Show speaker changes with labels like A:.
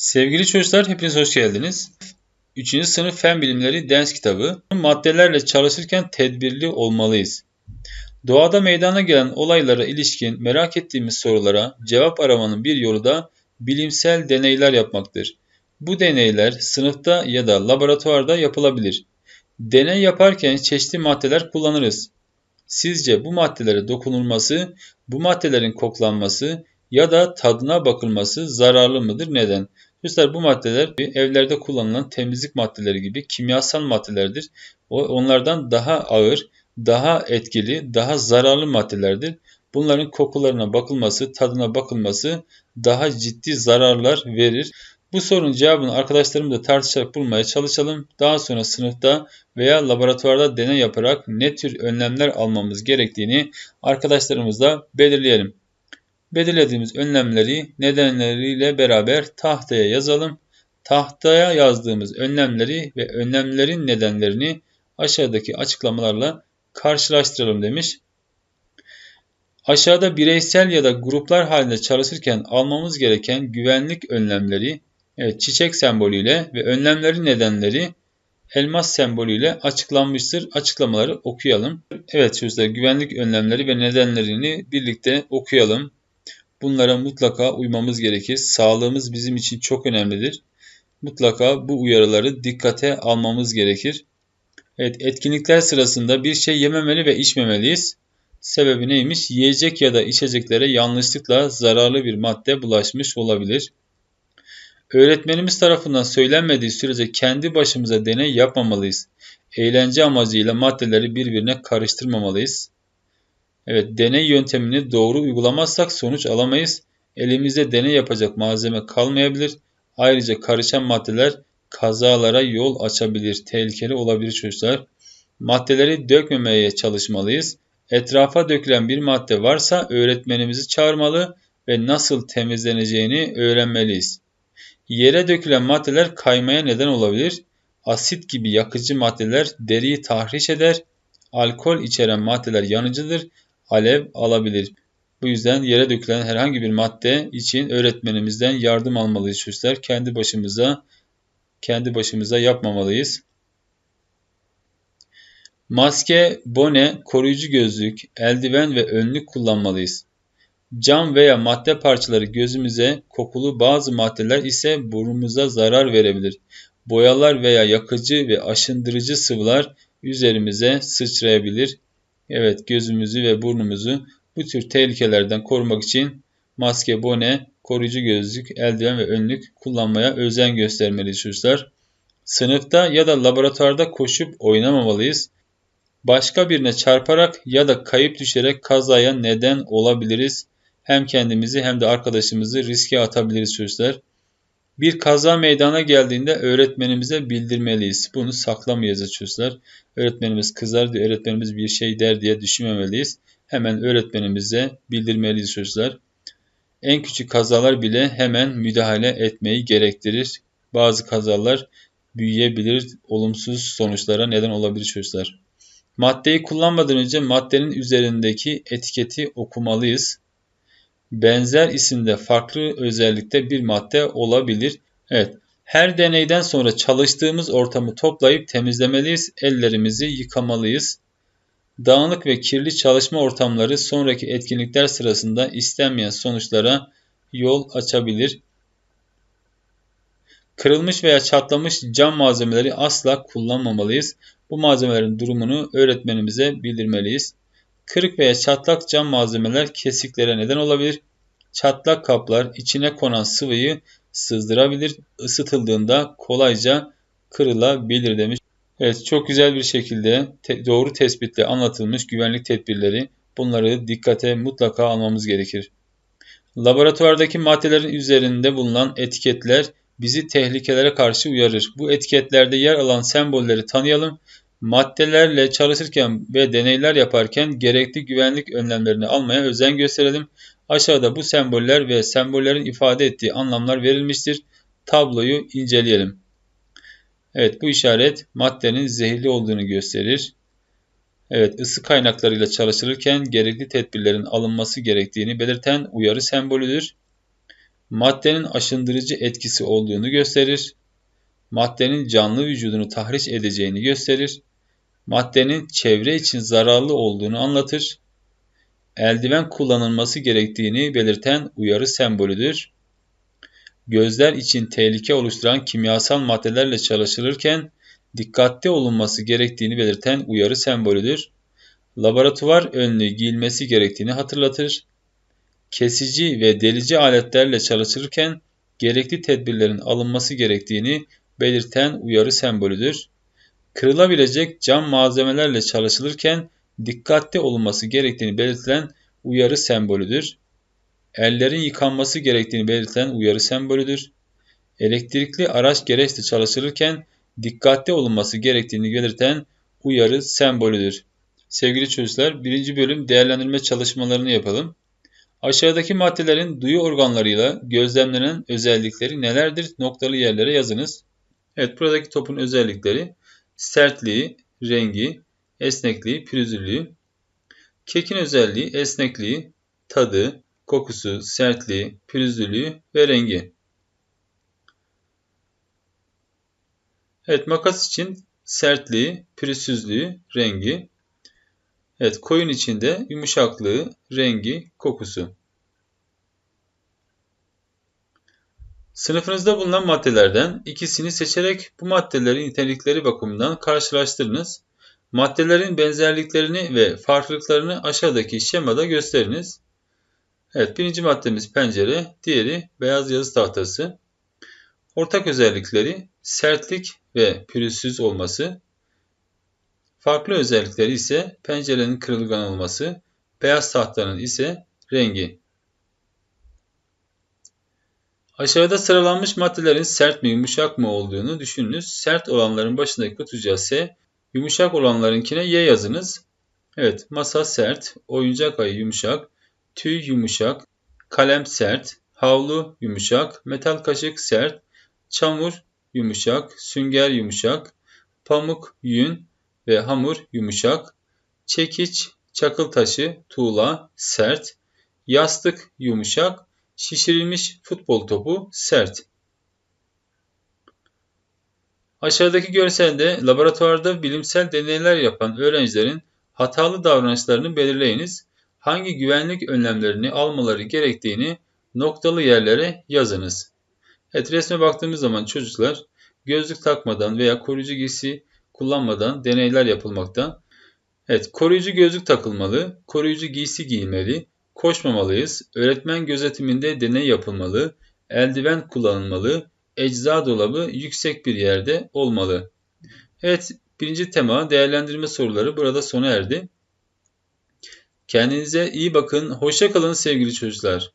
A: Sevgili çocuklar hepiniz hoş geldiniz. 3. sınıf fen bilimleri ders kitabı. Maddelerle çalışırken tedbirli olmalıyız. Doğada meydana gelen olaylara ilişkin merak ettiğimiz sorulara cevap aramanın bir yolu da bilimsel deneyler yapmaktır. Bu deneyler sınıfta ya da laboratuvarda yapılabilir. Deney yaparken çeşitli maddeler kullanırız. Sizce bu maddelere dokunulması, bu maddelerin koklanması ya da tadına bakılması zararlı mıdır? Neden? Çocuklar bu maddeler evlerde kullanılan temizlik maddeleri gibi kimyasal maddelerdir. Onlardan daha ağır, daha etkili, daha zararlı maddelerdir. Bunların kokularına bakılması, tadına bakılması daha ciddi zararlar verir. Bu sorunun cevabını arkadaşlarımızla tartışarak bulmaya çalışalım. Daha sonra sınıfta veya laboratuvarda deney yaparak ne tür önlemler almamız gerektiğini arkadaşlarımızla belirleyelim. Belirlediğimiz önlemleri nedenleriyle beraber tahtaya yazalım. Tahtaya yazdığımız önlemleri ve önlemlerin nedenlerini aşağıdaki açıklamalarla karşılaştıralım demiş. Aşağıda bireysel ya da gruplar halinde çalışırken almamız gereken güvenlik önlemleri evet, çiçek sembolüyle ve önlemlerin nedenleri elmas sembolüyle açıklanmıştır. Açıklamaları okuyalım. Evet çocuklar güvenlik önlemleri ve nedenlerini birlikte okuyalım. Bunlara mutlaka uymamız gerekir. Sağlığımız bizim için çok önemlidir. Mutlaka bu uyarıları dikkate almamız gerekir. Evet, etkinlikler sırasında bir şey yememeli ve içmemeliyiz. Sebebi neymiş? Yiyecek ya da içeceklere yanlışlıkla zararlı bir madde bulaşmış olabilir. Öğretmenimiz tarafından söylenmediği sürece kendi başımıza deney yapmamalıyız. Eğlence amacıyla maddeleri birbirine karıştırmamalıyız. Evet, deney yöntemini doğru uygulamazsak sonuç alamayız. Elimizde deney yapacak malzeme kalmayabilir. Ayrıca karışan maddeler kazalara yol açabilir, tehlikeli olabilir çocuklar. Maddeleri dökmemeye çalışmalıyız. Etrafa dökülen bir madde varsa öğretmenimizi çağırmalı ve nasıl temizleneceğini öğrenmeliyiz. Yere dökülen maddeler kaymaya neden olabilir. Asit gibi yakıcı maddeler deriyi tahriş eder. Alkol içeren maddeler yanıcıdır alev alabilir. Bu yüzden yere dökülen herhangi bir madde için öğretmenimizden yardım almalıyız çocuklar. Kendi başımıza kendi başımıza yapmamalıyız. Maske, bone, koruyucu gözlük, eldiven ve önlük kullanmalıyız. Cam veya madde parçaları gözümüze, kokulu bazı maddeler ise burnumuza zarar verebilir. Boyalar veya yakıcı ve aşındırıcı sıvılar üzerimize sıçrayabilir. Evet gözümüzü ve burnumuzu bu tür tehlikelerden korumak için maske, bone, koruyucu gözlük, eldiven ve önlük kullanmaya özen göstermeliyiz çocuklar. Sınıfta ya da laboratuvarda koşup oynamamalıyız. Başka birine çarparak ya da kayıp düşerek kazaya neden olabiliriz. Hem kendimizi hem de arkadaşımızı riske atabiliriz çocuklar. Bir kaza meydana geldiğinde öğretmenimize bildirmeliyiz. Bunu saklamayacağız çocuklar. Öğretmenimiz kızar diye öğretmenimiz bir şey der diye düşünmemeliyiz. Hemen öğretmenimize bildirmeliyiz çocuklar. En küçük kazalar bile hemen müdahale etmeyi gerektirir. Bazı kazalar büyüyebilir, olumsuz sonuçlara neden olabilir çocuklar. Maddeyi kullanmadan önce maddenin üzerindeki etiketi okumalıyız benzer isimde farklı özellikte bir madde olabilir. Evet, her deneyden sonra çalıştığımız ortamı toplayıp temizlemeliyiz, ellerimizi yıkamalıyız. Dağınık ve kirli çalışma ortamları sonraki etkinlikler sırasında istenmeyen sonuçlara yol açabilir. Kırılmış veya çatlamış cam malzemeleri asla kullanmamalıyız. Bu malzemelerin durumunu öğretmenimize bildirmeliyiz. Kırık veya çatlak cam malzemeler kesiklere neden olabilir. Çatlak kaplar içine konan sıvıyı sızdırabilir. Isıtıldığında kolayca kırılabilir demiş. Evet çok güzel bir şekilde te doğru tespitle anlatılmış güvenlik tedbirleri bunları dikkate mutlaka almamız gerekir. Laboratuvardaki maddelerin üzerinde bulunan etiketler bizi tehlikelere karşı uyarır. Bu etiketlerde yer alan sembolleri tanıyalım maddelerle çalışırken ve deneyler yaparken gerekli güvenlik önlemlerini almaya özen gösterelim. Aşağıda bu semboller ve sembollerin ifade ettiği anlamlar verilmiştir. Tabloyu inceleyelim. Evet bu işaret maddenin zehirli olduğunu gösterir. Evet ısı kaynaklarıyla çalışılırken gerekli tedbirlerin alınması gerektiğini belirten uyarı sembolüdür. maddenin aşındırıcı etkisi olduğunu gösterir, maddenin canlı vücudunu tahriş edeceğini gösterir, maddenin çevre için zararlı olduğunu anlatır, eldiven kullanılması gerektiğini belirten uyarı sembolüdür. Gözler için tehlike oluşturan kimyasal maddelerle çalışılırken dikkatli olunması gerektiğini belirten uyarı sembolüdür. Laboratuvar önlüğü giyilmesi gerektiğini hatırlatır. Kesici ve delici aletlerle çalışırken gerekli tedbirlerin alınması gerektiğini belirten uyarı sembolüdür. Kırılabilecek cam malzemelerle çalışılırken dikkatli olunması gerektiğini belirtilen uyarı sembolüdür. Ellerin yıkanması gerektiğini belirtilen uyarı sembolüdür. Elektrikli araç gereçle çalışılırken dikkatli olunması gerektiğini belirten uyarı sembolüdür. Sevgili çocuklar, birinci bölüm değerlendirme çalışmalarını yapalım. Aşağıdaki maddelerin duyu organlarıyla gözlemlenen özellikleri nelerdir? Noktalı yerlere yazınız. Evet, buradaki topun özellikleri sertliği, rengi, esnekliği, pürüzlülüğü. Kekin özelliği esnekliği, tadı, kokusu, sertliği, pürüzlülüğü ve rengi. Evet makas için sertliği, pürüzsüzlüğü, rengi. Evet koyun içinde yumuşaklığı, rengi, kokusu. Sınıfınızda bulunan maddelerden ikisini seçerek bu maddelerin nitelikleri bakımından karşılaştırınız. Maddelerin benzerliklerini ve farklılıklarını aşağıdaki şemada gösteriniz. Evet birinci maddemiz pencere, diğeri beyaz yazı tahtası. Ortak özellikleri sertlik ve pürüzsüz olması. Farklı özellikleri ise pencerenin kırılgan olması, beyaz tahtanın ise rengi. Aşağıda sıralanmış maddelerin sert mi yumuşak mı olduğunu düşününüz. Sert olanların başındaki kutucuğa S, yumuşak olanlarınkine Y yazınız. Evet, masa sert, oyuncak ayı yumuşak, tüy yumuşak, kalem sert, havlu yumuşak, metal kaşık sert, çamur yumuşak, sünger yumuşak, pamuk yün ve hamur yumuşak, çekiç, çakıl taşı, tuğla sert, yastık yumuşak, şişirilmiş futbol topu sert. Aşağıdaki görselde laboratuvarda bilimsel deneyler yapan öğrencilerin hatalı davranışlarını belirleyiniz. Hangi güvenlik önlemlerini almaları gerektiğini noktalı yerlere yazınız. Evet resme baktığımız zaman çocuklar gözlük takmadan veya koruyucu giysi kullanmadan deneyler yapılmakta. Evet koruyucu gözlük takılmalı, koruyucu giysi giyilmeli, koşmamalıyız, öğretmen gözetiminde deney yapılmalı, eldiven kullanılmalı, ecza dolabı yüksek bir yerde olmalı. Evet birinci tema değerlendirme soruları burada sona erdi. Kendinize iyi bakın. Hoşça kalın sevgili çocuklar.